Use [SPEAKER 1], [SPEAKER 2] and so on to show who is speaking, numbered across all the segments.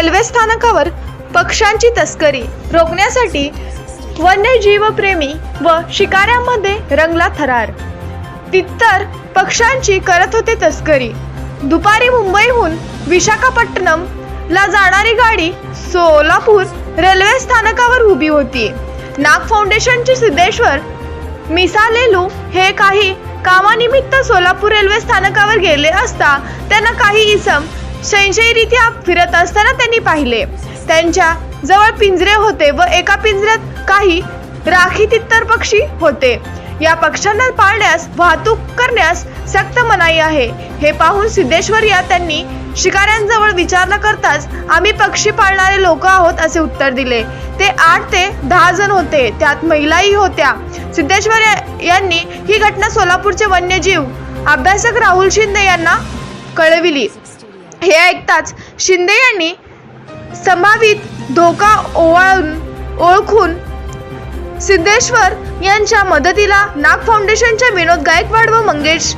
[SPEAKER 1] Railway स्थानकावर पक्ष्यांची तस्करी रोखण्यासाठी वन्यजीवप्रेमी व शिकाऱ्यांमध्ये रंगला थरार. तित्तर पक्ष्यांची करत होते तस्करी. दुपारी मुंबईहून विशाखापट्टणम ला जाणारी गाडी सोलापूर रेल्वे स्थानकावर उभी होती. नाग फाउंडेशनचे सिद्धेश्वर मिसालेलू हे काही कामानिमित्त सोलापूर रेल्वे स्थानकावर गेले असता त्यांना काही इसम संशयीरित्या फिरत असताना त्यांनी पाहिले. त्यांच्या जवळ पिंजरे होते व एका पिंजऱ्यात काही राखी तित्तर पक्षी होते. या पक्ष्यांना पाळण्यास वाहतूक करण्यास सक्त मनाई आहे. हे पाहून सिद्धेश्वर या त्यांनी शिकाऱ्यांजवळ विचारणा करताच आम्ही पक्षी पाळणारे लोक आहोत असे उत्तर दिले. ते आठ ते दहा जण होते. त्यात महिलाही होत्या. सिद्धेश्वर यांनी ही घटना सोलापूरचे वन्यजीव अभ्यासक राहुल शिंदे यांना कळविली. हे ऐकताच शिंदे यांनी संभावित धोका ओवाळून ओळखून सिद्धेश्वर यांच्या मदतीला नाग फाउंडेशनच्या विनोद गायकवाड व मंगेश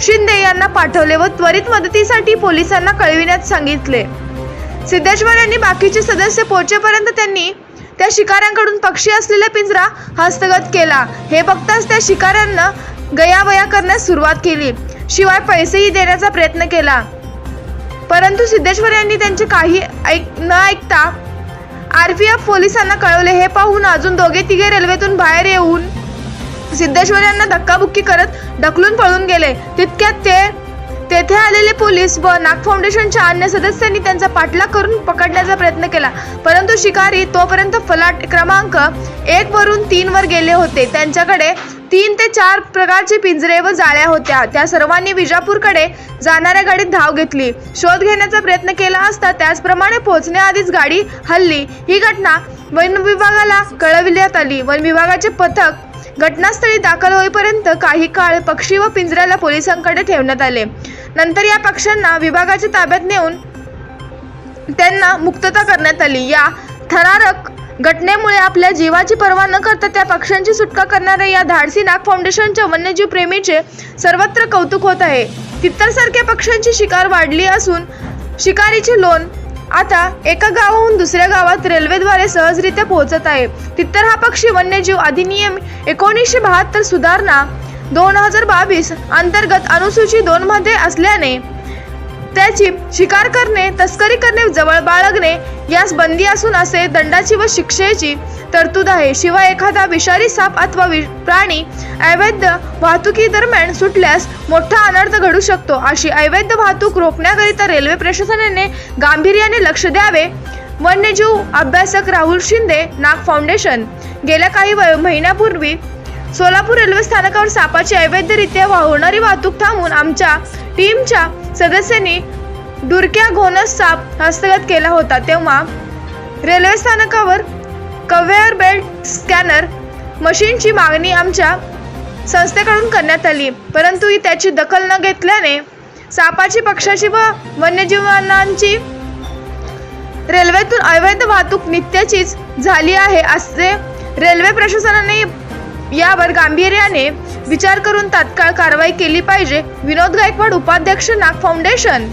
[SPEAKER 1] शिंदे यांना पाठवले व त्वरित मदतीसाठी पोलिसांना कळविण्यात सांगितले. सिद्धेश्वर यांनी बाकीचे सदस्य पोहोचेपर्यंत त्यांनी त्या शिकाऱ्यांकडून पक्षी असलेला पिंजरा हस्तगत केला. हे बघताच त्या शिकाऱ्यांना गयावया करण्यास सुरुवात केली. शिवाय पैसेही देण्याचा प्रयत्न केला. परंतु सिद्धेश्वर यांनी त्यांचे काही ऐक न ऐकता आर पी एफ पोलिसांना कळवले. हे पाहून अजून दोघे तिघे रेल्वेतून बाहेर येऊन सिद्धेश्वर यांना धक्काबुक्की करत ढकलून पळून गेले. तितक्यात ते तेथे आलेले पोलीस व नाग फाउंडेशनच्या अन्य सदस्यांनी त्यांचा पाठलाग करून पकडण्याचा प्रयत्न केला. परंतु शिकारी तोपर्यंत फलाट क्रमांक एक वरून तीन वर गेले होते. त्यांच्याकडे तीन ते चार प्रकारचे पिंजरे व जाळ्या होत्या. त्या सर्वांनी विजापूरकडे जाणाऱ्या गाडीत धाव घेतली. शोध घेण्याचा प्रयत्न केला असता त्याचप्रमाणे पोहोचण्याआधीच गाडी हल्ली. ही घटना वन विभागाला कळविण्यात आली. वन विभागाचे पथक घटनास्थळी दाखल होईपर्यंत काही काळ पक्षी व पिंजऱ्याला पोलिसांकडे ठेवण्यात आले. नंतर या पक्ष्यांना विभागाच्या ताब्यात नेऊन त्यांना मुक्तता करण्यात आली. या थरारक घटनेमुळे आपल्या जीवाची पर्वा न करता त्या पक्ष्यांची सुटका करणाऱ्या या धाडसी नाग फाउंडेशनच्या वन्यजीव प्रेमीचे सर्वत्र कौतुक होत आहे. तित्तरसारख्या पक्ष्यांची शिकार वाढली असून शिकारीचे लोन आता एका गावाहून दुसऱ्या गावात रेल्वेद्वारे सहजरित्या पोहोचत आहे. तित्तर हा पक्षी वन्यजीव अधिनियम एकोणीसशे बहात्तर सुधारणा दोन हजार बावीस अंतर्गत अनुसूची दोनमध्ये असल्याने त्याची शिकार करणे तस्करी करणे जवळ बाळगणे यास बंदी असून असे दंडाची व शिक्षेची तरतूद आहे. शिवाय एखादा विषारी साप अथवा वि- प्राणी अवैध वाहतुकी दरम्यान सुटल्यास मोठा अनर्थ घडू शकतो. अशी अवैध वाहतूक रोखण्याकरिता रेल्वे प्रशासनाने गांभीर्याने लक्ष द्यावे. वन्यजीव अभ्यासक राहुल शिंदे नाग फाउंडेशन. गेल्या काही व- महिन्यापूर्वी सोलापूर रेल्वे स्थानकावर सापाची अवैधरित्या होणारी वाहतूक थांबवून आमच्या टीमच्या सदस्यांनी डुरक्या घोनस साप हस्तगत केला होता. तेव्हा रेल्वे स्थानकावर कव्हेअर बेल्ट स्कॅनर मशीनची मागणी आमच्या संस्थेकडून करण्यात आली. परंतु त्याची दखल न घेतल्याने सापाची पक्षाची व वन्यजीवांची रेल्वेतून अवैध वाहतूक नित्याचीच झाली आहे असे रेल्वे प्रशासनाने यावर गांभीर्याने विचार करून तात्काळ कारवाई केली पाहिजे. विनोद गायकवाड उपाध्यक्ष नाग फाउंडेशन.